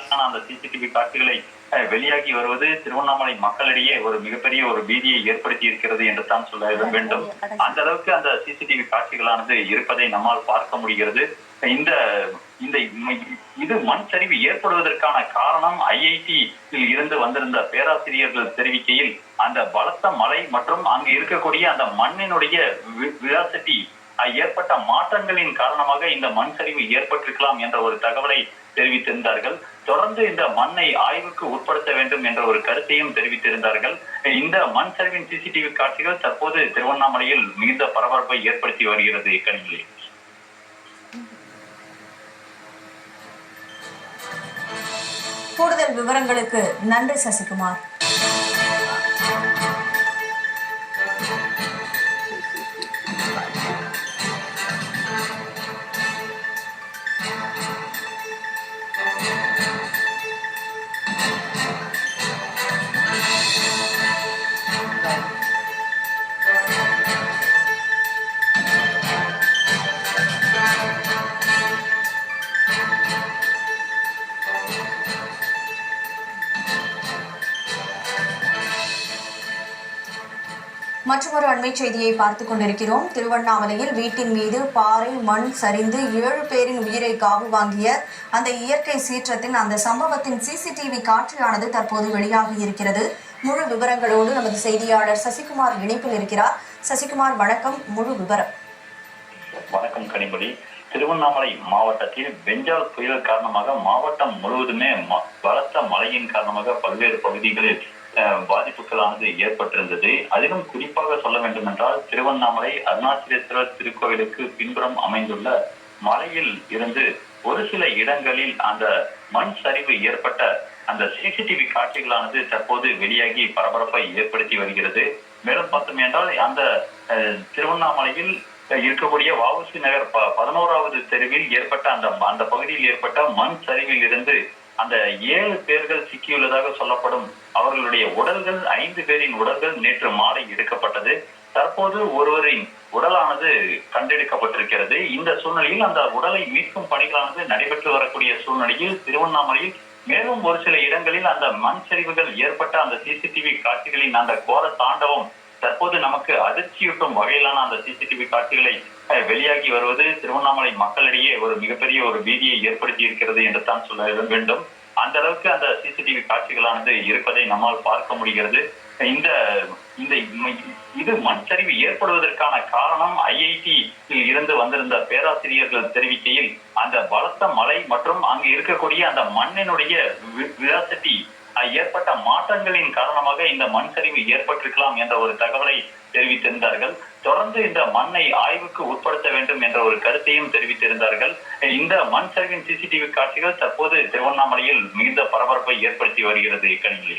வகையிலான அந்த சிசிடிவி காட்சிகளை வெளியாகி வருவது திருவண்ணாமலை மக்களிடையே ஒரு மிகப்பெரிய ஒரு பீதியை ஏற்படுத்தி இருக்கிறது என்று தான் சொல்ல வேண்டும். அந்த அளவுக்கு அந்த சிசிடிவி காட்சிகளானது இருப்பதை நம்மால் பார்க்க முடிகிறது. இந்த இந்த இது மண் சரிவு ஏற்படுவதற்கான காரணம் ஐஐடி இருந்து வந்திருந்த பேராசிரியர்கள் தெரிவிக்கையில் அந்த பலத்த மழை மற்றும் அங்கு இருக்கக்கூடிய அந்த மண்ணினுடைய விலாசிட்டி ஏற்பட்ட மாற்றங்களின் காரணமாக இந்த மண் சரிவு ஏற்பட்டிருக்கலாம் என்ற ஒரு தகவலை தெரிவித்திருந்தார்கள். தொடர்ந்து இந்த மண்ணை ஆய்வுக்கு உட்படுத்த வேண்டும் என்ற ஒரு கருத்தையும் தெரிவித்திருந்தார்கள். இந்த மண் சரிவின் சிசிடிவி காட்சிகள் தற்போது திருவண்ணாமலையில் மிகுந்த பரபரப்பை ஏற்படுத்தி வருகிறது கணிகளே கூடுதல் விவரங்களுக்கு நன்றி சசிகுமார். மற்றொரு அண்மை செய்தியை பார்த்து கொண்டிருக்கிறோம். திருவண்ணாமலையில் வீட்டின் மீது பாறை மண் சரிந்து ஏழு பேரின் உயிரை காவு வாங்கிய அந்த இயற்கை சீற்றத்தின் அந்த சம்பவத்தின் சிசிடிவி காட்சியானது தற்போது வெளியாகி இருக்கிறது. முழு விவரங்களோடு நமது செய்தியாளர் சசிகுமார் இணைப்பில் இருக்கிறார். சசிகுமார் வணக்கம். முழு விவரம். வணக்கம் கனிமொழி. திருவண்ணாமலை மாவட்டத்தில் பெஞ்சால் புயல் காரணமாக மாவட்டம் முழுவதுமே ம- பலத்த மழையின் காரணமாக பல்வேறு பகுதிகளில் அஹ், பாதிப்புகளானது ஏற்பட்டிருந்தது. அதிலும் குறிப்பாக சொல்ல வேண்டும் என்றால் திருவண்ணாமலை அருணாச்சலேஸ்வரர் திருக்கோவிலுக்கு பின்புறம் அமைந்துள்ள மலையில் இருந்து ஒரு சில இடங்களில் அந்த மண் சரிவு ஏற்பட்ட அந்த சிசிடிவி காட்சிகளானது தற்போது வெளியாகி பரபரப்பை ஏற்படுத்தி வருகிறது. மேலும் பார்த்தோம் என்றால் அந்த அஹ், திருவண்ணாமலையில் இருக்கக்கூடிய வஉசி நகர் ப- பதினோராவது தெருவில் ஏற்பட்ட அந்த அந்த பகுதியில் ஏற்பட்ட மண் சரிவில் இருந்து அந்த ஏழு பேர்கள் சிக்கியுள்ளதாக சொல்லப்படும் அவர்களுடைய உடல்கள் ஐந்து பேரின் உடல்கள் நேற்று மாலை எடுக்கப்பட்டது. தற்போது ஒருவரின் உடலானது கண்டெடுக்கப்பட்டிருக்கிறது. இந்த சூழ்நிலையில் அந்த உடலை மீட்கும் பணிகளானது நடைபெற்று வரக்கூடிய சூழ்நிலையில் திருவண்ணாமலையில் மேலும் ஒரு சில இடங்களில் அந்த மண் சரிவுகள் ஏற்பட்ட அந்த சிசிடிவி காட்சிகளின் அந்த கோர தாண்டவம் தற்போது நமக்கு அதிர்ச்சியூட்டும் வகையிலான அந்த சிசிடிவி காட்சிகளை வெளியாகி வருவது திருவண்ணாமலை மக்களிடையே ஒரு மிகப்பெரிய ஒரு பீதியை ஏற்படுத்தி இருக்கிறது என்று தான் சொல்ல வேண்டும். அந்த அளவுக்கு அந்த சிசிடிவி காட்சிகளானது இருப்பதை நம்மால் பார்க்க முடிகிறது. இந்த இந்த இது மண் சரிவு ஏற்படுவதற்கான காரணம் ஐஐடி இருந்து வந்திருந்த பேராசிரியர்கள் தெரிவிக்கையில் அந்த பலத்த மலை மற்றும் அங்கு இருக்கக்கூடிய அந்த மண்ணினுடைய விராசிட்டி ஏற்பட்ட மாற்றங்களின் காரணமாக இந்த மண் சரிவு ஏற்பட்டிருக்கலாம் என்ற ஒரு தகவலை தெரிவித்திருந்தார்கள். தொடர்ந்து இந்த மண்ணை ஆய்வுக்கு உட்படுத்த வேண்டும் என்ற ஒரு கருத்தையும் தெரிவித்திருந்தார்கள். இந்த மண் சரிவின் சிசிடிவி காட்சிகள் தற்போது திருவண்ணாமலையில் மிகுந்த பரபரப்பை ஏற்படுத்தி வருகிறது கணிகளே